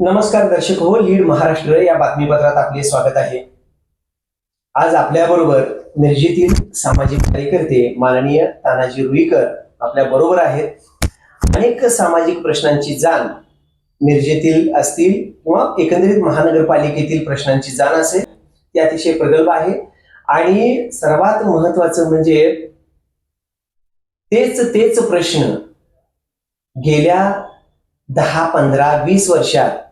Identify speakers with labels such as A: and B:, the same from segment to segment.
A: नमस्कार दर्शक हो लीड महाराष्ट्र या बातमीपत्रात आपले स्वागत आहे. आज आपल्याबरोबर मिरजेतील सामाजिक कार्यकर्ते माननीय तानाजी रुईकर आपल्या बरोबर आहेत. अनेक सामाजिक प्रश्नांची जाण मिरजेतील असतील किंवा एकंदरीत महानगरपालिकेतील प्रश्नांची जाण असेल ते अतिशय प्रगल्भ आहे. आणि सर्वात महत्वाचं म्हणजे तेच तेच प्रश्न गेल्या दहा पंधरा वीस वर्षात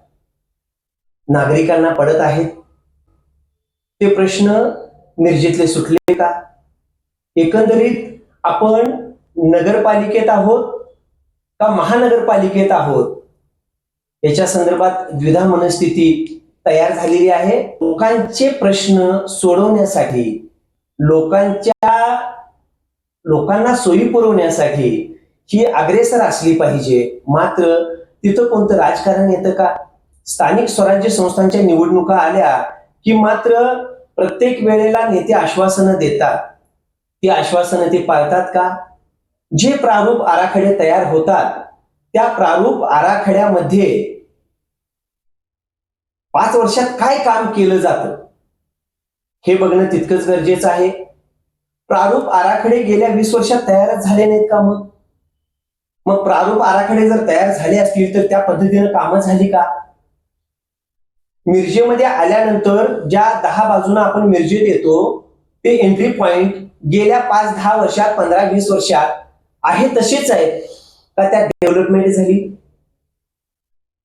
A: नागरिकांना पडत आहेत? ते प्रश्न निर्जितले सुटले का? एकंदरीत आपण नगरपालिकेत आहोत का महानगरपालिकेत आहोत? याच्या संदर्भात द्विधा मनस्थिती तयार झालेली आहे. लोकांचे प्रश्न सोडवण्यासाठी लोकांच्या लोकांना सोयी पुरवण्यासाठी ही अग्रेसर असली पाहिजे. मात्र तिथं कोणतं राजकारण येतं का? स्थानिक स्वराज्य संस्थांच्या निवडणुका आल्या की मात्र प्रत्येक वेळेला नेते आश्वासनं देतात. ती आश्वासनं ते पाळतात का? जे प्रारूप आराखडे तयार होतात त्या प्रारूप आराखड्यामध्ये पाच वर्षात काय काम केलं जातं? हे बघणं तितकंच गरजेचं आहे. प्रारूप आराखडे गेल्या वीस वर्षात तयारच झाले नाहीत का मग? मग प्रारूप आराखडे जर तयार झाले असतील तर त्या पद्धतीनं कामं झाली का? मिरजेमध्ये आल्यानंतर ज्या दहा बाजूने आपण मिरजेत येतो ते एंट्री पॉइंट गेल्या पाच दहा वर्षात पंधरा वीस वर्षात आहे तसेच आहेत. का त्यात डेव्हलपमेंट झाली?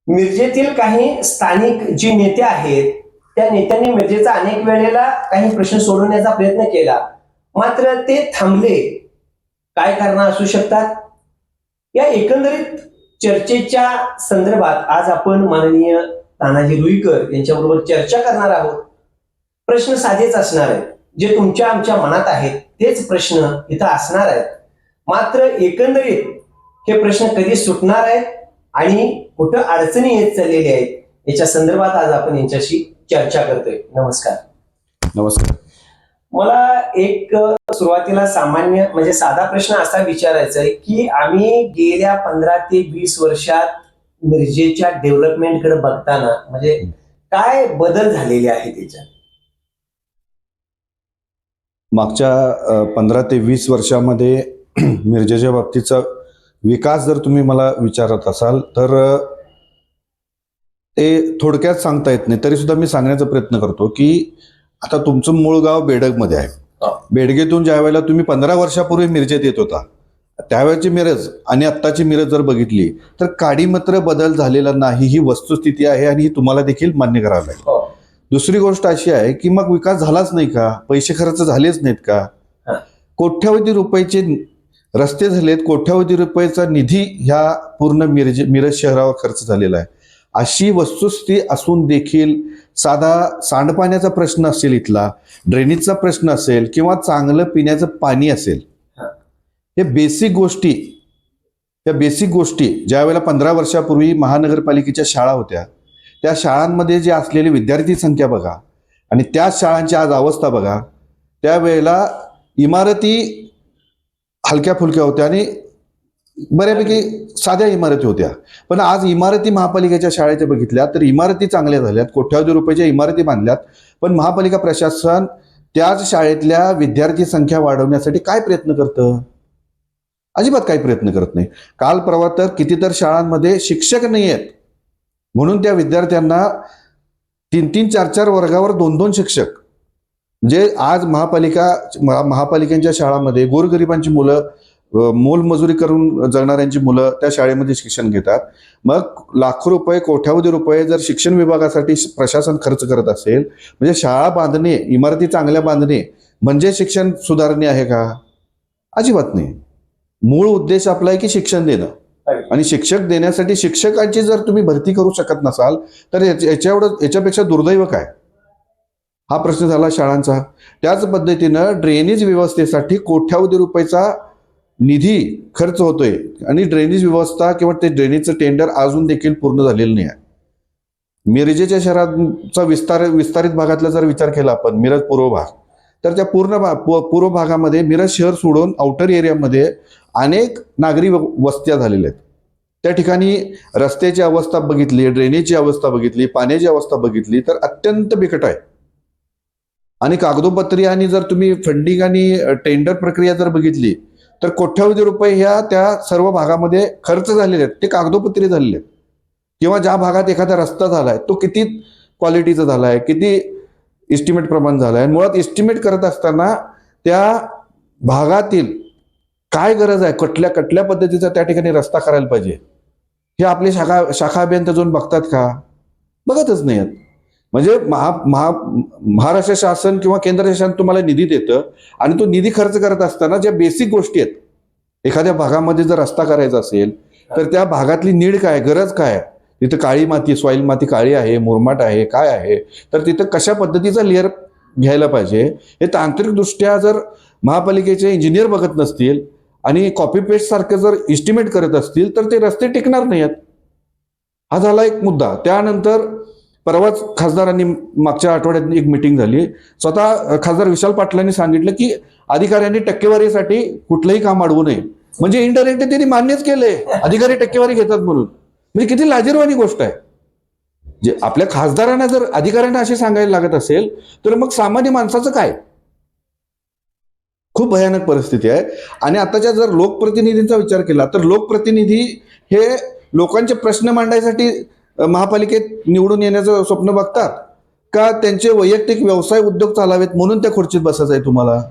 A: मिरजेतील काही स्थानिक जी नेते आहेत त्या नेत्यांनी मिरजेचा अनेक वेळेला काही प्रश्न सोडवण्याचा प्रयत्न केला. मात्र ते थांबले. काय कारण असू शकतात? या एकंदरीत चर्चेच्या संदर्भात आज आपण माननीय तानाजी रुईकर यांच्याबरोबर चर्चा करणार आहोत. प्रश्न साधेच असणार आहेत. जे तुमच्या आमच्या मनात आहेत तेच प्रश्न इथं असणार आहेत. मात्र एकंदरीत हे प्रश्न कधी सुटणार आहेत आणि कुठं अडचणी येत चाललेल्या आहेत याच्या संदर्भात आज आपण यांच्याशी चर्चा करतोय. नमस्कार.
B: नमस्कार.
A: मला एक सुरुवातीला सामान्य म्हणजे साधा प्रश्न असा विचारायचा आहे की आम्ही गेल्या पंधरा ते वीस वर्षात मिरजेच्या डेव्हलपमेंटकडे बघताना म्हणजे काय बदल झालेले आहे त्याच्यात
B: मागच्या पंधरा ते वीस वर्षामध्ये मिरजेच्या बाबतीचा विकास जर तुम्ही मला विचारत असाल तर ते थोडक्यात सांगता येत नाही. तरी सुद्धा मी सांगण्याचा प्रयत्न करतो की आता तुमचं मूळ गाव बेडगमध्ये आहे. बेडगेतून ज्या वेळेला तुम्ही पंधरा वर्षापूर्वी मिरजेत येत होता त्यावेळेची मिरज आणि आत्ताची मिरज जर बघितली तर काडी मात्र बदल झालेला नाही ही वस्तुस्थिती आहे आणि ही तुम्हाला देखील मान्य करावी लागेल.
A: हो.
B: दुसरी गोष्ट अशी आहे की मग विकास झालाच नाही का? पैसे खर्च झालेच नाहीत का. कोट्यावधी रुपयाचे रस्ते झालेत कोट्यावधी रुपयाचा निधी ह्या पूर्ण मिरज मिरज शहरावर खर्च झालेला आहे. अशी वस्तुस्थिती असून देखील साधा सांडपाण्याचा प्रश्न असेल इथला ड्रेनेजचा प्रश्न असेल किंवा चांगलं पिण्याचं पाणी असेल
A: हे
B: बेसिक गोष्टी त्या बेसिक गोष्टी ज्या वेळेला पंधरा वर्षापूर्वी महानगरपालिकेच्या शाळा होत्या त्या शाळांमध्ये जे असलेली विद्यार्थी संख्या बघा आणि त्या शाळांची आज अवस्था बघा त्यावेळेला इमारती हलक्या फुलक्या होत्या आणि बऱ्यापैकी साध्या इमारती होत्या. पण आज इमारती महापालिकेच्या शाळेच्या बघितल्या तर इमारती चांगल्या झाल्यात कोट्यावधी रुपयाच्या इमारती बांधल्यात पण महापालिका प्रशासन त्याच शाळेतल्या विद्यार्थी संख्या वाढवण्यासाठी काय प्रयत्न करतं? अजिबात काही प्रयत्न करत नाही. काल परवा तर किती तर शाळांमध्ये शिक्षक नाही आहेत. म्हणून त्या विद्यार्थ्यांना तीन तीन चार चार वर्गावर दोन दोन शिक्षक. म्हणजे आज महापालिका महा- महापालिकेच्या शाळांमध्ये गोरगरिबांची मुलं मोलमजुरी करून जगणाऱ्यांची मुलं त्या शाळेमध्ये शिक्षण घेतात. मग लाखो रुपये कोट्यावधी रुपये जर शिक्षण विभागासाठी प्रशासन खर्च करत असेल म्हणजे शाळा बांधणे इमारती चांगल्या बांधणे म्हणजे शिक्षण सुधारणे आहे का? अजिबात नाही. मूळ उद्देश आपला आहे की शिक्षण देणं. आणि शिक्षक देण्यासाठी शिक्षकांची जर तुम्ही भरती करू शकत नसाल तर याच्या- एवढं याच्यापेक्षा दुर्दैव काय? हा प्रश्न झाला शाळांचा. त्याच पद्धतीनं ड्रेनेज व्यवस्थेसाठी कोट्यावधी रुपयाचा निधी खर्च होतोय. आणि ड्रेनेज व्यवस्था किंवा ते ड्रेनेजचं टेंडर अजून देखील पूर्ण झालेलं नाही आहे. मिरजेच्या शहराचा विस्तार विस्तारित भागातला जर विचार केला आपण मिरज पूर्व भाग. तर त्या पूर्ण भा पूर्व भागामध्ये मिरज शहर सोडून आउटर एरियामध्ये अनेक नागरी व- वस्त्या झालेल्या आहेत. त्या ठिकाणी रस्त्याची अवस्था बघितली ड्रेनेजची अवस्था बघितली पाण्याची अवस्था बघितली तर अत्यंत बिकट आहे. आणि कागदोपत्री आणि जर तुम्ही फंडिंग आणि टेंडर प्रक्रिया जर बघितली तर कोट्यावधी रुपये ह्या त्या सर्व भागामध्ये खर्च झालेले आहेत. ते कागदोपत्री झालेले आहेत. किंवा ज्या भागात एखादा रस्ता झालाय तो किती क्वालिटीचा झालाय किती इस्टिमेट प्रमाण झालं आहे मुळात इस्टिमेट करत असताना त्या भागातील काय गरज आहे? कुठल्या कुठल्या पद्धतीचा त्या ठिकाणी रस्ता करायला पाहिजे? हे आपले शाखा शाखा अभियंता जाऊन बघतात का? बघतच नाही आहेत म्हणजे महा महा महाराष्ट्र शासन किंवा केंद्र शासन तुम्हाला निधी देतं आणि तो निधी खर्च करत असताना ज्या बेसिक गोष्टी आहेत एखाद्या भागामध्ये जर रस्ता करायचा असेल तर त्या भागातली नीड काय गरज काय आहे? तिथं काळी माती सॉईल माती काळी आहे मुरमाट आहे काय आहे? तर तिथं कशा पद्धतीचा लेअर घ्यायला पाहिजे? हे तांत्रिकदृष्ट्या जर महापालिकेचे इंजिनियर बघत नसतील आणि कॉपी पेस्ट सारखं जर इस्टिमेट करत असतील तर ते रस्ते टिकणार नाही आहेत हा झाला एक मुद्दा. त्यानंतर परवाच खासदारांनी मागच्या आठवड्यात एक मिटिंग झाली. स्वतः खासदार विशाल पाटलांनी सांगितलं की अधिकाऱ्यांनी टक्केवारीसाठी कुठलंही काम अडवू नये. म्हणजे इनडायरेक्टली त्यांनी मान्यच केले अधिकारी टक्केवारी घेतात म्हणून. म्हणजे किती लाजीरवाणी गोष्ट आहे. जे आपल्या खासदारांना जर अधिकाऱ्यांना असे सांगायला लागत असेल तर मग सामान्य माणसाचं काय? खूप भयानक परिस्थिती आहे. आणि आताच्या जर लोकप्रतिनिधींचा विचार केला तर लोकप्रतिनिधी हे लोकांचे प्रश्न मांडायसाठी महापालिकेत निवडून येण्याचं स्वप्न बघतात का त्यांचे वैयक्तिक व्यवसाय उद्योग चालावेत म्हणून त्या खुर्चीत बसायचं आहे तुम्हाला?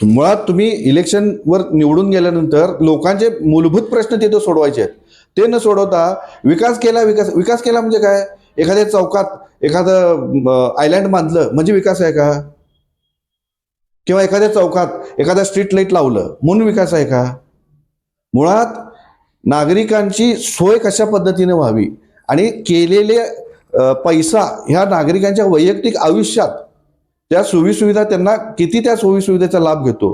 B: मुळात तुम्ही इलेक्शनवर निवडून गेल्यानंतर लोकांचे मूलभूत प्रश्न तिथे सोडवायचे आहेत. ते न सोडवता विकास केला विकास विकास केला म्हणजे काय? एखाद्या चौकात एखादं आयलँड बांधलं म्हणजे विकास आहे का? किंवा एखाद्या चौकात एखादा स्ट्रीट लाइट लावलं म्हणून विकास आहे का? मुळात नागरिकांची सोय कशा पद्धतीने व्हावी? आणि केलेले पैसा ह्या नागरिकांच्या वैयक्तिक आयुष्यात त्या सोयीसुविधा त्यांना किती त्या सोयीसुविधेचा लाभ घेतो?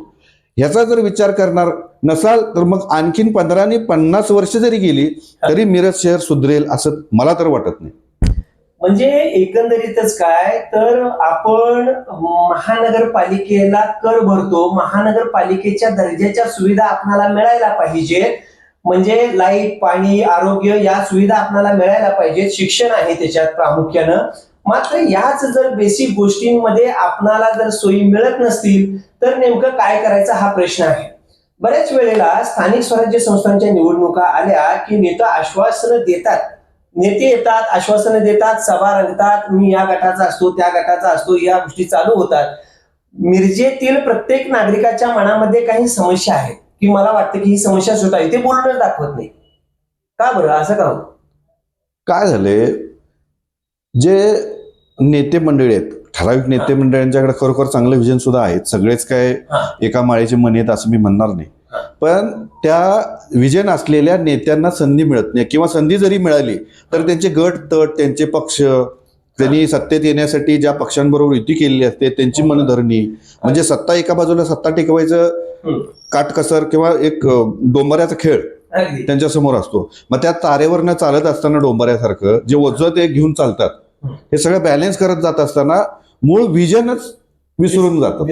B: ह्याचा जर विचार करणार नसाल तर मग आणखीन पंधरा आणि पन्नास वर्ष जरी गेली तरी मिरज शहर सुधरेल असं मला तर वाटत नाही.
A: म्हणजे एकंदरीतच काय तर आपण महानगरपालिकेला कर भरतो. महानगरपालिकेच्या दर्जाच्या सुविधा आपल्याला मिळायला पाहिजे म्हणजे लाइट पाणी आरोग्य या सुविधा आपल्याला मिळायला पाहिजेत. शिक्षण आहे त्याच्यात प्रामुख्यानं. मात्र याच जर बेसिक गोष्टींमध्ये आपणाला जर सोयी मिळत नसतील तर नेमकं काय करायचं हा प्रश्न आहे. बऱ्याच वेळेला स्थानिक स्वराज्य संस्थांच्या निवडणुका आल्या की नेता आश्वासनं देतात. नेते येतात आश्वासनं देतात सभा रंगतात मी या गटाचा असतो त्या गटाचा असतो या गोष्टी चालू होतात. मिरजेतील प्रत्येक नागरिकाच्या मनामध्ये काही समस्या आहेत की मला वाटतं की ही समस्या सुटावी ते बोलूनच दाखवत नाही. का बरं? असं का
B: काय झाले जे नेते मंडळी आहेत ठराविक नेते मंडळींच्याकडे खरोखर चांगलं विजन सुद्धा आहेत सगळेच काय
A: हा.
B: एका माळेचे मन आहेत असं मी म्हणणार नाही
A: हा.
B: पण त्या विजन असलेल्या नेत्यांना संधी मिळत नाही किंवा संधी जरी मिळाली तर त्यांचे गट तट त्यांचे पक्ष त्यांनी सत्तेत येण्यासाठी ज्या पक्षांबरोबर युती केलेली असते त्यांची मनधरणी म्हणजे सत्ता एका बाजूला सत्ता टिकवायचं
A: हम्म.
B: काटकसर किंवा एक डोंबऱ्याचा खेळ त्यांच्यासमोर असतो मग त्या तारेवरनं चालत असताना डोंबऱ्यासारखं जे ओझं ते घेऊन चालतात
A: हम्म.
B: हे सगळं बॅलन्स करत जात असताना मूळ विजनच विसरून जातं.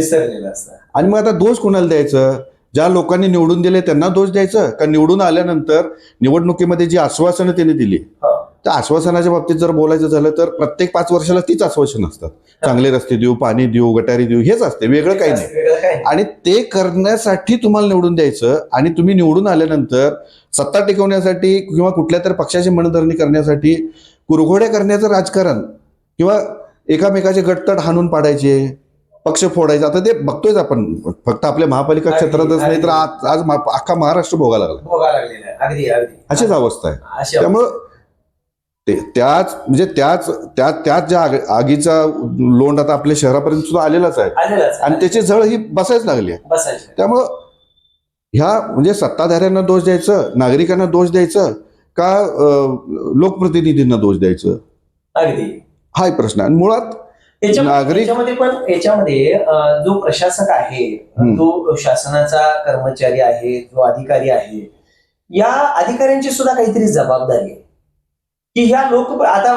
B: आणि मग आता दोष कोणाला द्यायचं? ज्या लोकांनी निवडून दिले त्यांना दोष द्यायचं? का निवडून आल्यानंतर निवडणुकीमध्ये जी आश्वासनं त्यांनी दिली
A: हो.
B: त्या आश्वासनाच्या बाबतीत जर बोलायचं झालं तर प्रत्येक पाच वर्षाला तीच आश्वासन असतात. चांगले रस्ते देऊ पाणी देऊ गटारी देऊ हेच असते वेगळं काही नाही. आणि ते करण्यासाठी तुम्हाला निवडून द्यायचं आणि तुम्ही निवडून आल्यानंतर सत्ता टिकवण्यासाठी किंवा कुठल्या तरी पक्षाची मनधरणी करण्यासाठी कुरघोड्या करण्याचं राजकारण किंवा एकामेकाचे गटतट हाणून पाडायचे पक्ष फोडायचे. आता ते बघतोयच आपण. फक्त आपल्या महापालिका क्षेत्रातच नाही तर आज आज अख्खा महाराष्ट्र भोगायला लागला. अशीच अवस्था आहे. त्यामुळं ते त्याच म्हणजे त्याच त्या त्याच ज्या आग- आगीचा लोंड आता आपल्या शहरापर्यंत सुद्धा आलेलाच आहे. आणि त्याची झळ ही बसायच लागली आहे. त्यामुळं ह्या म्हणजे सत्ताधाऱ्यांना दोष द्यायचं नागरिकांना दोष द्यायचं का लोकप्रतिनिधींना दोष द्यायचं?
A: अगदी.
B: हा एक प्रश्न आहे. मुळात नागरिक-
A: याच्यामध्ये पण याच्यामध्ये जो प्रशासक आहे. जो शासनाचा कर्मचारी आहे जो अधिकारी आहे या अधिकाऱ्यांची सुद्धा काहीतरी जबाबदारी आहे. की ह्या लोक आता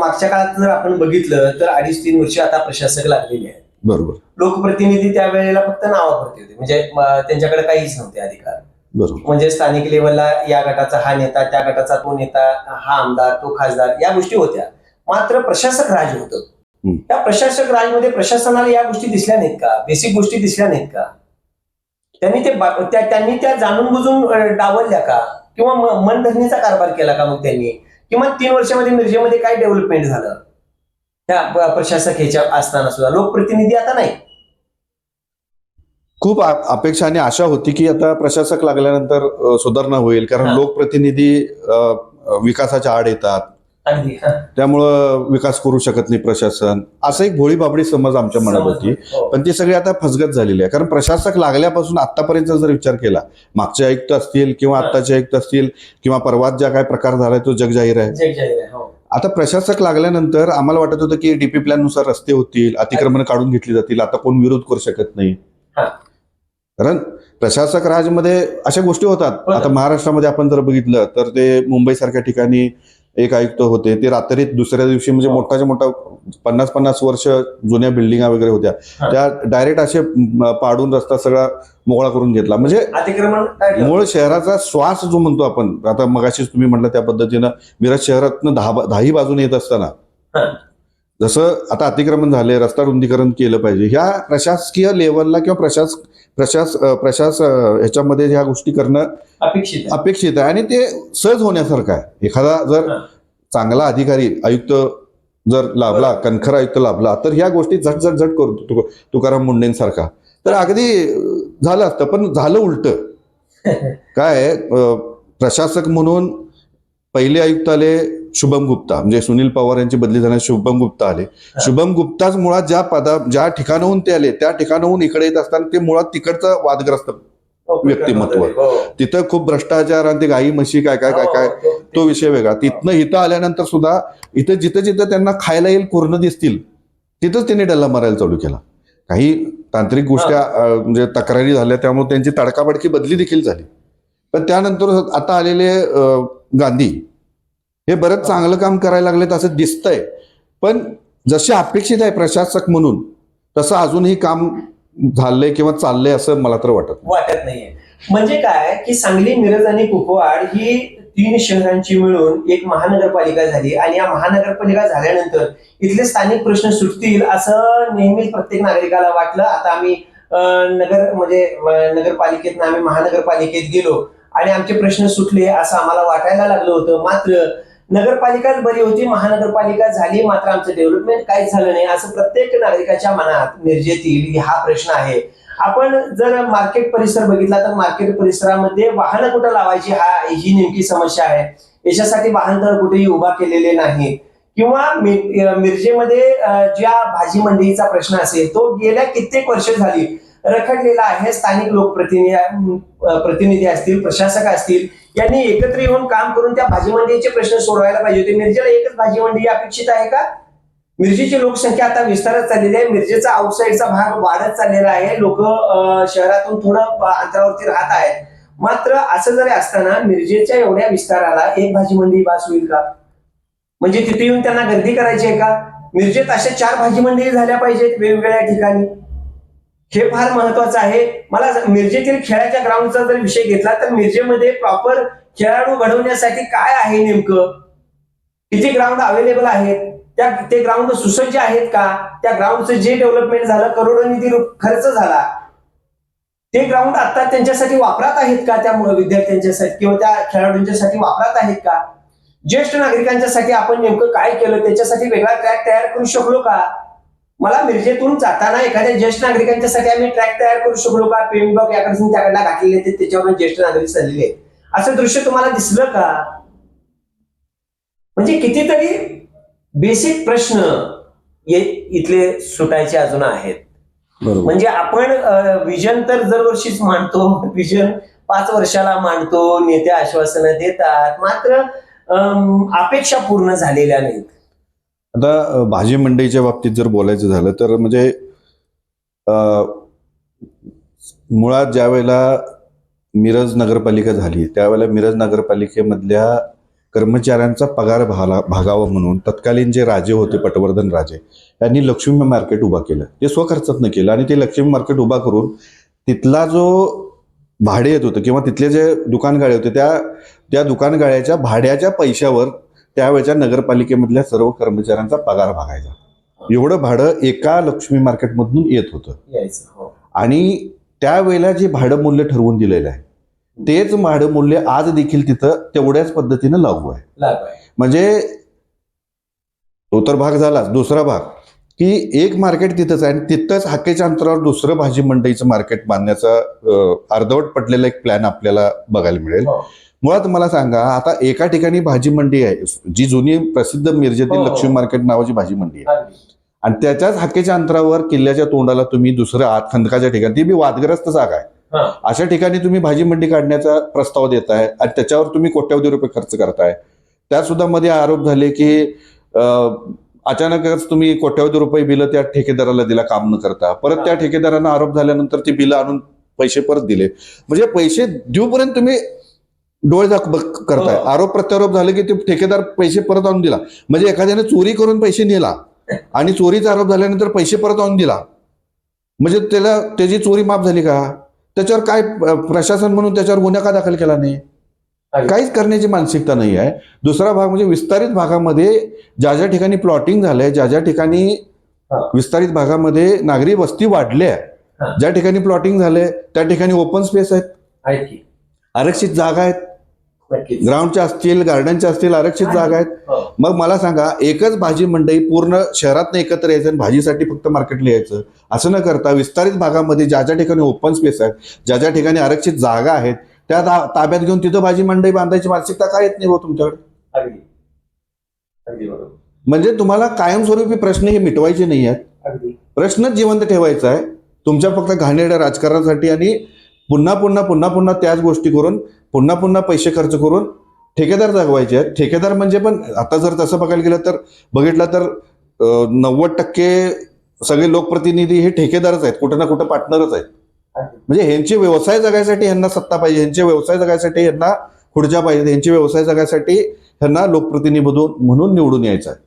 A: मागच्या काळात जर आपण बघितलं तर अडीच तीन वर्ष आता प्रशासक लागलेले आहेत.
B: बरोबर.
A: लोकप्रतिनिधी त्यावेळेला फक्त नावापुरते होते. म्हणजे त्यांच्याकडे काहीच नव्हते अधिकार.
B: बरोबर.
A: म्हणजे स्थानिक लेवलला या गटाचा हा नेता त्या गटाचा तो नेता हा आमदार तो खासदार या गोष्टी होत्या. मात्र प्रशासक राज होतं. त्या प्रशासक राजमध्ये प्रशासनाला या गोष्टी दिसल्या नाहीत का? बेसिक गोष्टी दिसल्या नाहीत का? त्यांनी ते त्यांनी त्या जाणून बुजून डावलल्या का? किंवा म- मनधरणीचा कारभार केला का मग त्यांनी? किमान तीन वर्षामध्ये मिरजेमध्ये काय डेव्हलपमेंट झालं? त्या प्रशासक ह्याच्या असताना सुद्धा. लोकप्रतिनिधी आता नाही.
B: खूप अपेक्षा आणि आशा होती की आता प्रशासक लागल्यानंतर सुधारणा होईल. कारण. लोकप्रतिनिधी विकासाच्या आड येतात. त्यामुळं विकास करू शकत नाही प्रशासन असं एक भोळी बाबडी समज आमच्या मनात होती. पण ती सगळी आता फसगत झालेली आहे कारण प्रशासक लागल्यापासून आतापर्यंत जर विचार केला मागचे आयुक्त असतील किंवा. आत्ताचे आयुक्त असतील किंवा परवात ज्या काय प्रकार झालाय तो जग जाहीर आहे
A: हो
B: आता प्रशासक लागल्यानंतर आम्हाला वाटत होतं की डीपी प्लॅननुसार रस्ते होतील अतिक्रमण काढून घेतली जातील आता कोण विरोध करू शकत नाही. कारण प्रशासक राजमध्ये अशा गोष्टी होतात. आता महाराष्ट्रामध्ये आपण जर बघितलं तर ते मुंबई सारख्या ठिकाणी एक आयुक्त होते ते रात्रीत दुसऱ्या दिवशी म्हणजे
A: हो.
B: मोठाच्या मोठा पन्नास पन्नास वर्ष जुन्या बिल्डिंगा वगैरे होत्या. त्या डायरेक्ट असे पाडून रस्ता सगळा मोकळा करून घेतला म्हणजे
A: अतिक्रमण.
B: मूळ शहराचा श्वास जो म्हणतो आपण आता मगाशीच तुम्ही म्हटलं त्या पद्धतीनं मिरज शहरातनं दहा दहाही बाजूने येत असताना. जसं आता अतिक्रमण झाले रस्ता रुंदीकरण केलं पाहिजे ह्या प्रशासकीय लेवलला किंवा प्रशास प्रशास प्रशास ह्याच्यामध्ये ह्या गोष्टी करणं
A: अपेक्षित आहे.
B: अपेक्षित आहे. आणि ते सहज होण्यासारखं आहे. एखादा जर. चांगला अधिकारी आयुक्त जर लाभला कणखर आयुक्त लाभला तर ह्या गोष्टी झट झट झट करतो तुक- तुकाराम मुंडेंसारखा. तर अगदी झालं असतं पण झालं उलट. काय प्रशासक म्हणून पहिले आयुक्त आले शुभम गुप्ता म्हणजे सुनील पवार यांची बदली झाल्याने शुभम गुप्ता आले. शुभम गुप्ताच मुळात ज्या पदा ज्या ठिकाणाहून ते आले त्या ठिकाणाहून इकडे येत असताना ते मुळात तिकडचं वादग्रस्त
A: हो,
B: व्यक्तिमत्व.
A: हो.
B: तिथं खूप भ्रष्टाचार आणि ते गाई म्हशी काय काय काय काय
A: हो,
B: तो विषय वेगळा. तिथनं इथं आल्यानंतर सुद्धा इथं जिथं जिथं त्यांना खायला येईल पूर्ण दिसतील तिथंच त्यांनी डल्ला मारायला चालू केला. काही तांत्रिक गोष्टी अं, म्हणजे तक्रारी झाल्या त्यामुळे त्यांची तडकाबडकी बदली देखील झाली. पण त्यानंतर आता आलेले गांधी हे बरंच चांगलं काम करायला लागलेत असं दिसतंय. पण जसे अपेक्षित आहे प्रशासक म्हणून तसं अजूनही काम झालंय किंवा चाललंय असं मला तर वाटत
A: वाटत नाहीये. म्हणजे काय की सांगली मिरज आणि कुपवाड ही तीन शहरांची मिळून एक महानगरपालिका झाली आणि या महानगरपालिका झाल्यानंतर इथले स्थानिक प्रश्न सुटतील असं नेहमीच प्रत्येक नागरिकाला वाटलं. आता आम्ही नगर म्हणजे नगरपालिकेतनं नगरपालिकेत आम्ही महानगरपालिकेत गेलो आणि आमचे प्रश्न सुटले असं आम्हाला वाटायला लागलं होतं. मात्र नगरपालिकाच बरी होती महानगरपालिका झाली मात्र आमचं डेव्हलपमेंट काहीच झालं नाही. असं प्रत्येक नागरिकाच्या मनात मिरजेतील हा प्रश्न आहे. आपण जर मार्केट परिसर बघितला तर मार्केट परिसरामध्ये वाहनं कुठं लावायची हा ही नेमकी समस्या आहे. याच्यासाठी वाहनतळ कुठेही उभा केलेले नाही. किंवा मिरजेमध्ये ज्या भाजी मंडईचा प्रश्न असेल तो गेल्या कित्येक वर्ष झाली. रखडलेला आहे स्थानिक लोकप्रतिनिधी प्रतिनिधी असतील प्रशासक असतील यांनी एकत्र येऊन काम करून त्या भाजी मंडईचे प्रश्न सोडवायला पाहिजे होते. मिरजेला एकच भाजी मंडई अपेक्षित आहे का? मिरजेची लोकसंख्या आता विस्तारत चाललेली आहे. मिरजेचा आउटसाईडचा भाग वाढत चाललेला आहे. लोक शहरातून थोडं अंतरावरती राहत आहेत. मात्र असं जरी असताना मिरजेच्या एवढ्या विस्ताराला एक भाजी मंडई बास होईल का? म्हणजे तिथे येऊन त्यांना गर्दी करायची आहे का? मिरजेत अशा चार भाजी मंडई झाल्या पाहिजेत वेगवेगळ्या ठिकाणी. हे फार महत्वाचं आहे. मला मिरजेतील खेळाच्या ग्राउंडचा जर विषय घेतला तर मिरजेमध्ये प्रॉपर खेळाडू घडवण्यासाठी काय आहे नेमकं? किती ग्राउंड अवेलेबल आहेत? त्या ते ग्राउंड सुसज्ज आहेत का? त्या ग्राउंडचं जे डेव्हलपमेंट झालं करोडो निधी खर्च झाला. ते ग्राउंड आता त्यांच्यासाठी वापरात आहेत का? त्या विद्यार्थ्यांच्यासाठी किंवा त्या खेळाडूंच्यासाठी वापरात आहेत का? ज्येष्ठ नागरिकांच्यासाठी आपण नेमकं काय केलं? त्याच्यासाठी वेगळा ट्रॅक तयार करू शकलो का? मला मिरजेतून जाताना एखाद्या ज्येष्ठ नागरिकांच्यासाठी आम्ही ट्रॅक तयार करू शकलो का? पेन ब्लॉक याकडे त्याकडला घातलेले ते त्याच्यावर ज्येष्ठ नागरिक चाललेले आहेत. असं दृश्य तुम्हाला दिसलं का? म्हणजे कितीतरी बेसिक प्रश्न इथले सुटायचे अजून आहेत. म्हणजे आपण विजन तर दरवर्षीच मांडतो विजन पाच वर्षाला मांडतो नेते आश्वासनं देतात मात्र अपेक्षा पूर्ण झालेल्या नाहीत.
B: आता भाजी मंडईच्या बाबतीत जर बोलायचं झालं तर म्हणजे मुळात ज्या वेळेला मिरज नगरपालिका झाली त्यावेळेला मिरज नगरपालिकेमधल्या कर्मचाऱ्यांचा पगार भाला भागावा म्हणून तत्कालीन जे राजे होते पटवर्धन राजे यांनी लक्ष्मी मार्केट उभा केलं. ते स्वखर्चातनं केलं आणि ते लक्ष्मी मार्केट उभा करून तिथला जो भाडे येत होतं किंवा तिथले जे दुकानगाळे होते त्या त्या दुकानगाळ्याच्या भाड्याच्या पैशावर त्यावेळच्या नगरपालिकेमधल्या सर्व कर्मचाऱ्यांचा पगार भागायचा एवढं भाडं एका लक्ष्मी मार्केटमधून येत होतं.
A: हो.
B: आणि त्यावेळेला जे भाडं मूल्य ठरवून दिलेलं आहे तेच भाडं मूल्य आज देखील तिथं तेवढ्याच पद्धतीनं लागू आहे. म्हणजे तो तर भाग झालाच. दुसरा भाग की एक मार्केट तिथंच आहे आणि तिथंच हाकेच्या अंतरावर दुसरं भाजी मंडईचं मार्केट बांधण्याचा अर्धवट पडलेला एक प्लॅन आपल्याला बघायला मिळेल.
A: हो.
B: मुळात मला सांगा आता एका ठिकाणी भाजी मंडी आहे जी जुनी प्रसिद्ध मिरजेतील
A: हो, हो.
B: लक्ष्मी मार्केट नावाची भाजी मंडी आहे. आणि त्याच्याच हाकेच्या अंतरावर किल्ल्याच्या तोंडाला तुम्ही दुसरं आत खंदकाच्या ठिकाणी ती बी वादग्रस्त जागा आहे. अशा ठिकाणी तुम्ही भाजी मंडी काढण्याचा प्रस्ताव देताय आणि त्याच्यावर तुम्ही कोट्यवधी रुपये खर्च करताय त्यात सुद्धा मध्ये आरोप झाले की अचानकच तुम्ही कोट्यवधी रुपये बिलं त्या ठेकेदाराला दिला काम न करता परत त्या ठेकेदारांना आरोप झाल्यानंतर ती बिलं आणून पैसे परत दिले म्हणजे पैसे देऊपर्यंत तुम्ही डोळे दाख करताय.
A: हो.
B: आरोप प्रत्यारोप झाले की ते ठेकेदार पैसे परत आणून दिला. म्हणजे एखाद्याने चोरी करून पैसे नेला आणि चोरीचा आरोप झाल्यानंतर पैसे परत आणून दिला. म्हणजे त्याला त्याची चोरी माफ झाली का? त्याच्यावर काय प्रशासन म्हणून त्याच्यावर गुन्हा का दाखल केला नाही. काहीच करण्याची मानसिकता नाही आहे. दुसरा भाग म्हणजे विस्तारित भागामध्ये ज्या ज्या ठिकाणी प्लॉटिंग झालंय ज्या ज्या ठिकाणी. विस्तारित भागामध्ये नागरी वस्ती वाढली आहे
A: हा.
B: ज्या ठिकाणी प्लॉटिंग झालंय त्या ठिकाणी ओपन स्पेस आहेत. आरक्षित जागा आहेत. ग्राउंडच्या असतील गार्डनच्या असतील आरक्षित जागा आहेत.
A: हो.
B: मग मला सांगा एकच भाजी मंडई पूर्ण शहरात एकत्र यायचं आणि भाजीसाठी फक्त मार्केटला यायचं असं न करता विस्तारित भागामध्ये ज्या ज्या ठिकाणी ओपन स्पेस आहेत ज्या ज्या ठिकाणी आरक्षित जागा आहेत त्या ताब्यात घेऊन तिथं भाजी मंडई बांधायची मानसिकता काय येत नाही हो तुमच्याकडे? म्हणजे तुम्हाला कायमस्वरूपी प्रश्न हे मिटवायचे नाही आहेत. प्रश्नच जिवंत ठेवायचा आहे. तुमच्या फक्त घाणेरड्या राजकारणासाठी आणि पुन्हा पुन्हा पुन्हा पुन्हा त्याच गोष्टी करून पुन्हा पुन्हा पैसे खर्च करून ठेकेदार जगवायचे आहेत. ठेकेदार म्हणजे पण आता जर तसं बघायला गेलं तर बघितलं तर नव्वद टक्के सगळे लोकप्रतिनिधी हे ठेकेदारच आहेत. कुठं ना कुठं पार्टनरच आहेत. म्हणजे ह्यांचे व्यवसाय जगायसाठी यांना सत्ता पाहिजे. ह्यांचे व्यवसाय जगायसाठी यांना खुर्च्या पाहिजे. ह्यांचे व्यवसाय जगायसाठी ह्यांना लोकप्रतिनिधी म्हणून निवडून यायचं आहे.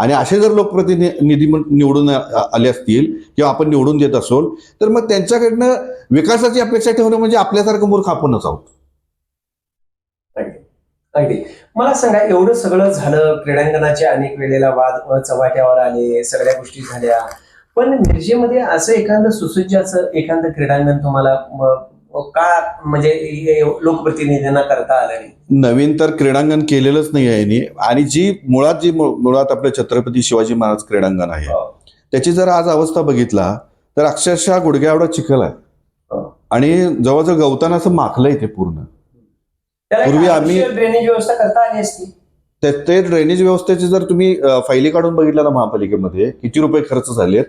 B: आणि असे जर लोकप्रतिनिधी निवडून आले असतील किंवा आपण निवडून देत असोल तर मग त्यांच्याकडनं विकासाची अपेक्षा ठेवणं म्हणजे आपल्यासारखं मूर्ख आपणच आहोत.
A: अगदी. मला सांगा एवढं सगळं झालं क्रीडांगणाचे अनेक वेळेला वाद चव्हाट्यावर आले सगळ्या गोष्टी झाल्या. पण मिरजेमध्ये असं एखादं सुसज्ज असं एखादं क्रीडांगण तुम्हाला का म्हणजे लोकप्रतिनिधींना करता आलं नाही
B: नवीन तर क्रीडांगण केलेलंच नाही आहे आणि जी मुळात जी मुळात आपलं छत्रपती शिवाजी महाराज क्रीडांगण आहे
A: हो.
B: त्याची जर आज अवस्था बघितला तर अक्षरशः गुडघ्या एवढा चिखल आहे
A: हो.
B: आणि जवळजवळ गवताना असं माखलंय ते पूर्ण पूर्वी आम्ही-
A: ड्रेनेज व्यवस्था करता आली असती
B: ते ते ड्रेनेज व्यवस्थेचे जर तुम्ही फायली काढून बघितल्या ना महापालिकेमध्ये किती रुपये खर्च झालेत.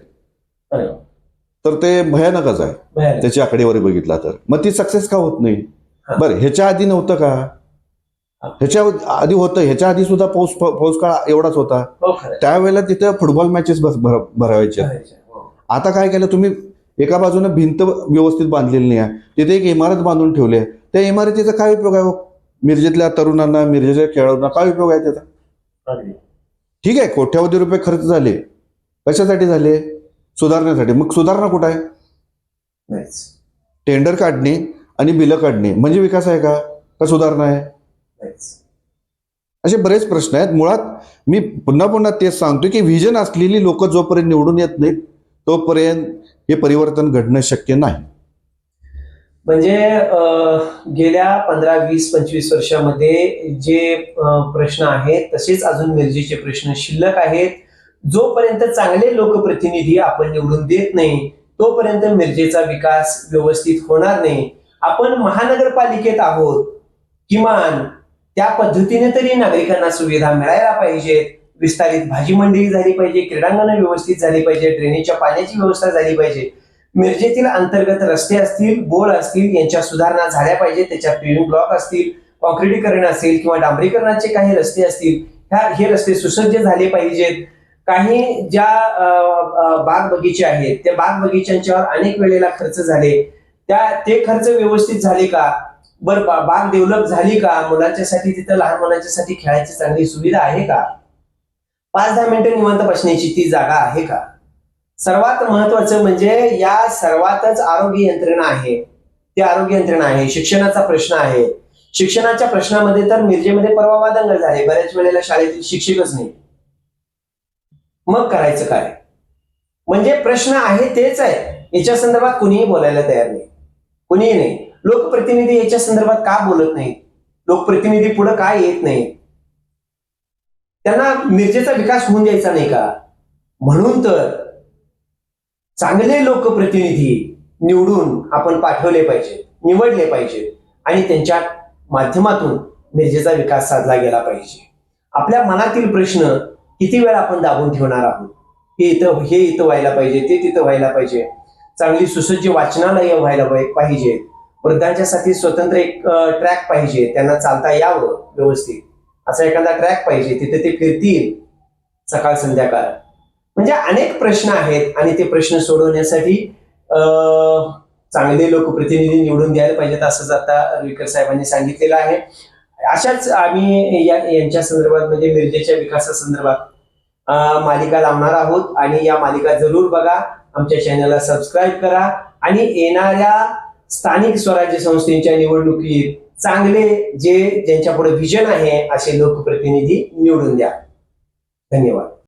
B: तर ते भयानकच आहे. त्याची आकडेवारी बघितला तर. मग ती सक्सेस का होत नाही. बरं ह्याच्या आधी नव्हतं का? ह्याच्या आधी होतं ह्याच्या आधी सुद्धा पाऊस पाऊस काळ एवढाच होता.
A: हो
B: त्यावेळेला तिथं फुटबॉल मॅचेस बस भर- भरायच्या
A: हो.
B: आता काय केलं तुम्ही? एका बाजूने भिंत व्यवस्थित बांधलेली नाही आहे. तिथे एक इमारत बांधून ठेवली आहे. त्या इमारतीचा काय उपयोग आहे हो? मिरजेतल्या तरुणांना मिरजेच्या खेळाडूंना काय उपयोग आहे त्याचा? ठीक आहे कोट्यावधी रुपये खर्च झाले. कशासाठी झाले? सुधारण्यासाठी. मग सुधारणा कुठं आहे? टेंडर काढणे आणि बिलं काढणे म्हणजे विकास आहे का? का सुधारणा आहे? असे बरेच प्रश्न आहेत. मुळात मी पुन्हा पुन्हा तेच सांगतो की व्हिजन असलेली लोक जोपर्यंत निवडून येत नाहीत तोपर्यंत हे परिवर्तन घडणं शक्य नाही.
A: म्हणजे गेल्या पंधरा वीस पंचवीस वर्षामध्ये जे प्रश्न आहेत तसेच अजून मिरजेचे प्रश्न शिल्लक आहेत. जोपर्यंत चांगले लोकप्रतिनिधी आपण निवडून देत नाही तोपर्यंत मिरजेचा विकास व्यवस्थित होणार नाही. आपण महानगरपालिकेत आहोत किमान त्या पद्धतीने तरी नागरिकांना सुविधा मिळायला पाहिजेत. विस्तारित भाजी मंडई झाली पाहिजे क्रीडांगण व्यवस्थित झाली पाहिजे ड्रेनेजच्या पाण्याची व्यवस्था झाली पाहिजे. मिरजेतील अंतर्गत रस्ते असतील बोळ असतील यांच्या सुधारणा झाल्या पाहिजे त्याच्या पेविंग ब्लॉक असतील कॉन्क्रिटीकरण असेल किंवा डांबरीकरणाचे काही रस्ते असतील ह्या हे रस्ते सुसज्ज झाले पाहिजेत. काही ज्या बाग बगीचे आहेत त्या बाग बगीच्यांच्यावर अनेक वेळेला खर्च झाले. त्या ते खर्च व्यवस्थित झाले का? बर बाग डेव्हलप झाली का? मुलांच्यासाठी तिथं लहान मुलांच्यासाठी खेळायची चांगली सुविधा आहे का? पाच दहा मिनिटं निवांत बसण्याची ती जागा आहे का? सर्वात महत्वाचं म्हणजे या सर्वातच आरोग्य यंत्रणा आहे. ते आरोग्य यंत्रणा आहे. शिक्षणाचा प्रश्न आहे. शिक्षणाच्या प्रश्नामध्ये तर मिरजेमध्ये परवा वादंग झाले. बऱ्याच वेळेला शाळेतील शिक्षकच नाही. मग करायचं काय? म्हणजे प्रश्न आहे तेच आहे. याच्या संदर्भात कुणीही बोलायला तयार नाही. कुणीही नाही. लोकप्रतिनिधी याच्या संदर्भात का बोलत नाही लोकप्रतिनिधी पुढे का येत नाही त्यांना मिरजेचा विकास होऊन द्यायचा नाही का? म्हणून तर चांगले लोकप्रतिनिधी निवडून आपण पाठवले पाहिजे निवडले पाहिजे आणि त्यांच्या माध्यमातून मिरजेचा विकास साधला गेला पाहिजे. आपल्या मनातील प्रश्न किती वेळ आपण दाबून ठेवणार आहोत? हे इथं हे इथं व्हायला पाहिजे ते तिथं व्हायला पाहिजे. चांगली सुसज्ज वाचनालय व्हायला पाहिजे. पाहिजे वृद्धांच्यासाठी स्वतंत्र एक ट्रॅक पाहिजे. त्यांना चालता यावं व्यवस्थित. असा एखादा ट्रॅक पाहिजे. तिथे ते फिरतील सकाळ संध्याकाळ. म्हणजे अनेक प्रश्न आहेत आणि ते प्रश्न सोडवण्यासाठी चांगले लोकप्रतिनिधी निवडून द्यायला पाहिजेत असंच आता विकर साहेबांनी सांगितलेलं आहे. अशाच आम्ही या यांच्या संदर्भात म्हणजे मिरजेच्या विकासासंदर्भात मालिका लावणार आहोत आणि या मालिका जरूर बघा. आमच्या चॅनलला सबस्क्राईब करा आणि येणाऱ्या स्थानिक स्वराज्य संस्थेच्या निवडणुकीत चांगले जे ज्यांच्यापुढे व्हिजन आहे असे लोकप्रतिनिधी निवडून द्या. धन्यवाद.